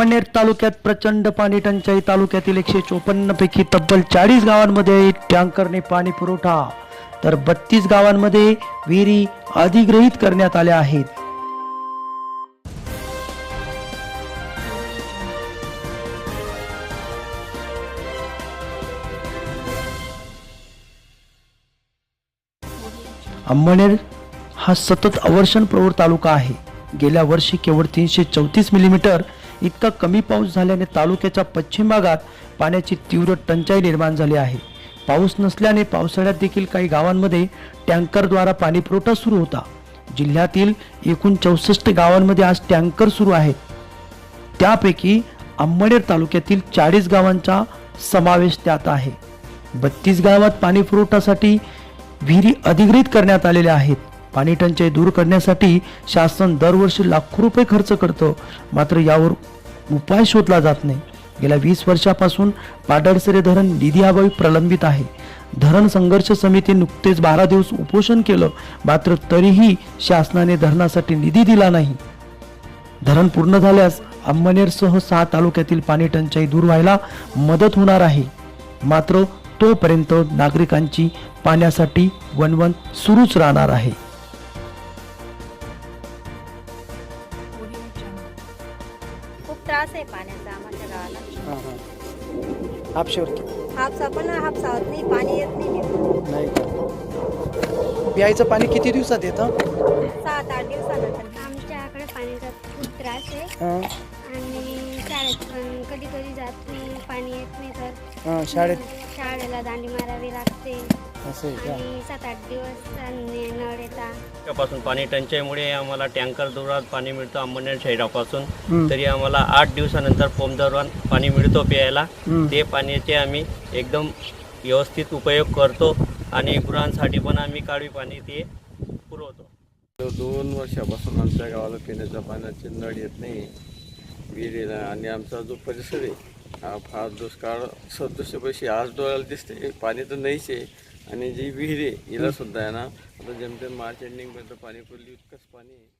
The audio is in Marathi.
अमळनेर तालुक्यात प्रचंड पाणी टंचाई. तालुक्यातील एकशे चोपन्न पैकी तब्बल चाळीस गावांमध्ये टँकरने पाणी पुरवठा. तर बत्तीस गावांमध्ये विहिरी अधिग्रहित करण्यात आल्या आहेत. अंबनेर हा सतत अवर्षण प्रवृत्त तालुका आहे. गेल्या वर्षी केवळ तीनशे चौतीस मिलीमीटर इतका कमी पाऊस झाल्याने तालुक्याच्या पश्चिम भागात पाण्याची तीव्र टंचाई निर्माण झाली आहे. पाऊस नसल्याने पावसाळ्यात देखील काही गावांमध्ये टँकरद्वारा पाणीपुरवठा सुरू होता. जिल्ह्यातील एकूण चौसष्ट गावांमध्ये आज टँकर सुरू आहेत. त्यापैकी अंमळनेर तालुक्यातील चाळीस गावांचा समावेश त्यात आहे. बत्तीस गावात पाणीपुरवठासाठी विहिरी अधिग्रहित करण्यात आलेल्या आहेत. पाणी टंचाई दूर करण्यासाठी शासन दरवर्षी लाखो रुपये खर्च करतं. मात्र यावर उपाय शोधला जात नाही. गेल्या वीस वर्षापासून पाडळसरे धरण निधीअभावी प्रलंबित आहे. धरण संघर्ष समिती नुकतेच बारा दिवस उपोषण केलं मात्र तरीही शासनाने धरणासाठी निधी दिला नाही. धरण पूर्ण झाल्यास अंमनेरसह सहा तालुक्यातील पाणी टंचाई दूर व्हायला मदत होणार आहे. मात्र तोपर्यंत नागरिकांची पाण्यासाठी वणवण सुरूच राहणार आहे. खूप त्रास आहे पाण्याचा आम्हाला गावाला. हापशेवर हापसा पण हापसा होत नाही पाणी येत नाही नीट. नाही का? प्यायचं पाणी किती दिवसात येतं? सात आठ दिवसानंतर आमच्याकडे पाण्याचा खूप त्रास आहे. आणि शाळेत पण कधी कधी जात नाही पाणी येत नाही तर. शाळेत? शाळेला दांडी मारावी लागते. असं आहे आणि सात आठ दिवस न- नळ येतात पासून पाणी टंचाईमुळे आम्हाला टँकर दरात पाणी मिळतं अंबनेर शहरापासून. तरी आम्हाला आठ दिवसानंतर पंप दरवान पाणी मिळतो प्यायला. हम्म. ते पाण्याचे आम्ही एकदम व्यवस्थित उपयोग करतो आणि गुरांसाठी पण आम्ही काळी पाणी ते पुरवतो. दोन वर्षापासून आमच्या गावाला पिण्याच्या पाण्याचे नळ येत नाही. विहिरीला आणि आमचा जो परिसर आहे हा फार दुष्काळ सदृश्य पैसे आज डोळ्याला दिसते पाणी तर नाहीच आहे. आणि जी विहीर आहे हिला सुद्धा आहे ना आता जेमतेम मार्च एंडिंगपर्यंत पाणी पुरली इतकंच पाणी आहे.